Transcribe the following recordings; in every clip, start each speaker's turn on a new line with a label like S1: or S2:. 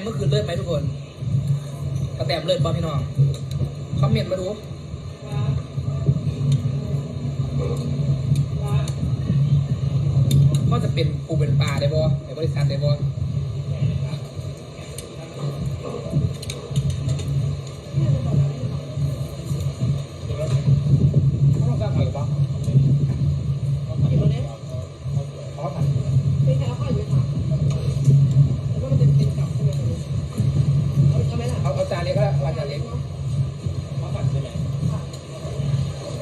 S1: มเมื่อคืนเลิศไหมทุกคนกระแตมเลิศบอพี่น้องคอมเมนต์มาดูก็จะเป็นปูเป็นปลาได้บ่ในบริษัทได้บ่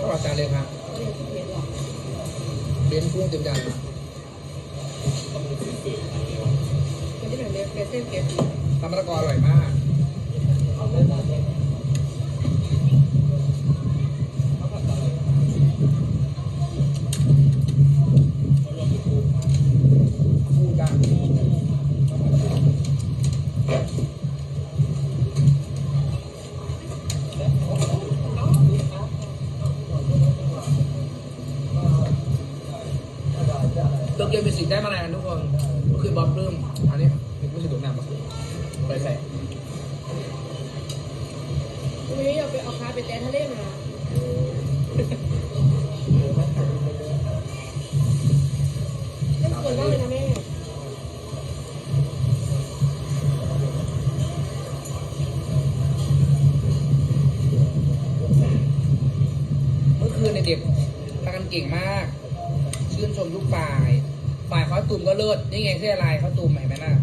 S1: ก็เอาจานเล็กครับ
S2: เรียนเรียนหรอก
S1: เบนกุ้งเต็มจาน
S3: ต้องมีสื่อ
S2: มันจะเป็นเรียนเรียนเส้นเรียน
S1: ตำมะละกออร่อยมาก ตัวเกียวมีสิทธิ์ได้มาแรงทุกคนก็คือบอสปลื้มอันนี้ไม่ใช่ถุงน้ำไปใส่
S2: วันนี้อยากไปเอาคาไปแตนทะเลมาเล่นคนมากเลยนะแม่
S1: เมื่อคืนในเด็กทำกันเก่งมาก ชื่นชมทุกฝ่าย ฝ่ายคอสตูมก็เลิศนี่ไงเสื้อลายคอสตูมเห็นไหมน่ะ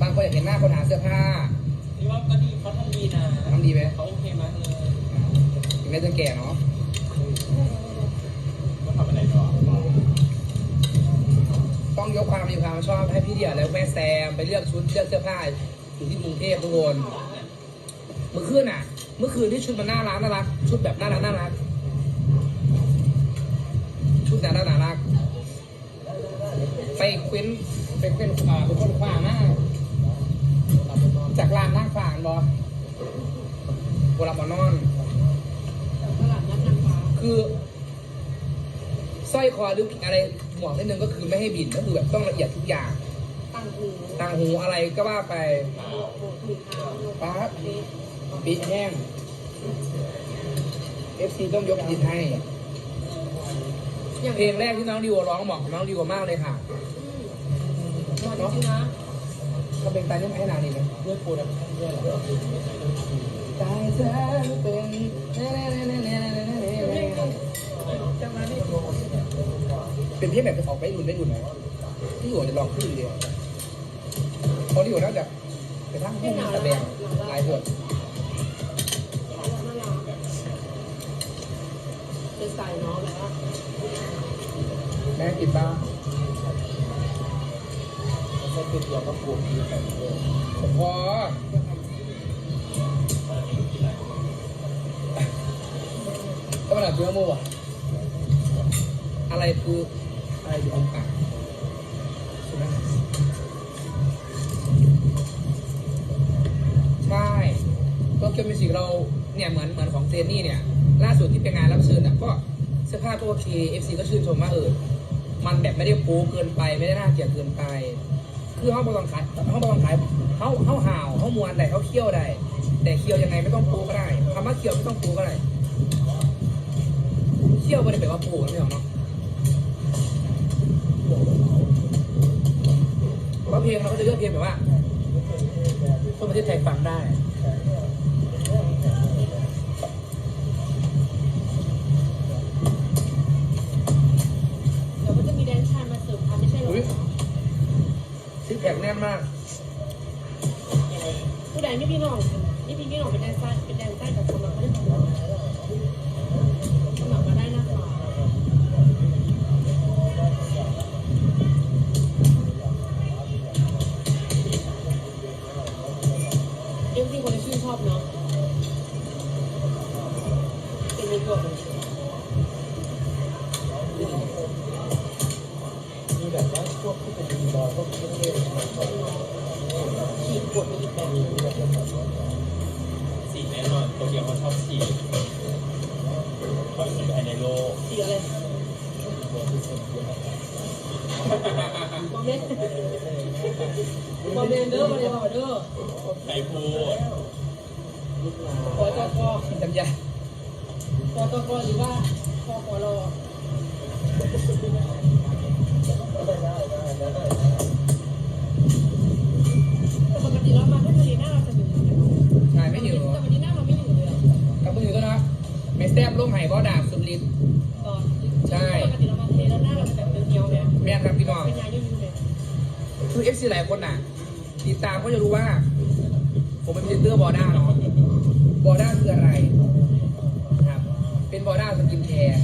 S1: บางคนอยากเห็นหน้าคนหาเสื้อผ้า
S3: นี่ว่าก็ดีเขาทำดีนะ
S1: ทำดีไหม
S3: เขาโอเคมากเลย
S1: ถึงแม้จะแก่เนาะ
S3: ก็ทำอะไรต่อ
S1: ต้องยกความมีความชอบให้พี่เดียแล้วแม่แซมไปเลือกชุดเลือกเสื้อผ้าอยู่ที่กรุงเทพทุกคนเมื่อคืนอะ เมื่อคืนที่ชุดมันน่ารักน่ารักชุดแบบน่ารักน่ารัก ไปเคว้นไปเคว้นอ่าเป็นคนขวางหน้าจากลานนั่งฝางบอโบราณบอนอน
S2: ตลาดนัดนางฟ้า
S1: คือสร้อยคอหรืออะไรหมวกนิดนึงก็คือไม่ให้บินก็คือแบบต้องละเอียดทุกอย่าง
S2: ตั้งหู
S1: ต่างหูอะไรก็ว่าไป
S2: โบกหูเท้า
S1: ป๊าบ
S2: นี่
S1: ปีแห้ง FC ต้องยกยินให้
S2: อย่าง
S1: เพลงแรกที่น้องดิวร้องเหมาะกับน้องดิวมากเลยค่ะ
S2: หมดจริงนะ
S1: เขาเป็นตายยังไงนานนี่นะ
S3: ด้วยโปรดักชั่นด้วยเหรอ
S1: ตายเธอเป็นเป็นเพลงแบบออกไปรุ่นได้รุ่นไหนที่อยู่จะลองขึ้นเดียวเพราะที่อยู่น่าจะไปทั้งห้องแสดงหลายบท
S2: น่ารักเป็นสายเนาะแบบว่า
S1: แม่กินบ้าง
S3: ใช้เป็นตัวก็ปลูกดีแต่เออ
S1: ผมพอก็มันอาจจะมั่วอะไรคืออะไรอยู่ตรงกลางใช่ไหมใช่ก็เกียวมิวสิกเราเนี่ยเหมือนเหมือนของเจนนี่เนี่ย ล่าสุดที่เป็นงานรับเชิญอะก็เสื้อผ้าก็โอเคเอฟซีก็ชื่นชมว่าเออมันแบบไม่ได้ป๊เกินไปไม่ได้น่าเกลียดเกินไป คือเขาบอต้องขายเขาบอต้องขายเขาเขาห่าวเขามวนแต่เขาเคี่ยวได้แต่เคี่ยวยังไงไม่ต้องปูก็ได้คำว่าเคี่ยวไม่ต้องปูก็ได้เคี่ยวไม่ได้แปลว่าปูนะพี่น้องเนาะเพราะเพลงเราก็จะเลือกเพลงแบบว่าคนประเทศไทยฟังได้
S2: มา
S1: ก
S2: ผู้ใดไม่พี่น้องนี่พี่พี่น้องเป็นแดนซ่าเป็นแดนซ่ากับคนเราไม่ได้ทำหรอกสมัครมาได้นะคะเอ็มซีคนที่ชื่นชอบเนาะเป็นในตัวมัน
S3: มี เดียวเขาชอบสีเขาสีภายในโลก
S2: สีอะไร
S3: โลกที่สุดเยอ
S2: กเมนบอมเมนเด้อบอมเมนเด้อ
S3: ไข่ปู
S2: ขอตก
S1: กินจำยา
S2: ขอตกหรือว่าขอขอรอ
S1: คือ
S2: เอ
S1: ฟซีหลายคนน่ะ ติดตามก็จะรู้ว่า ผมเป็นพรีเซนเตอร์บอด้าเนาะบอด้าคืออะไรครับเป็นบอด้าสกินแคร์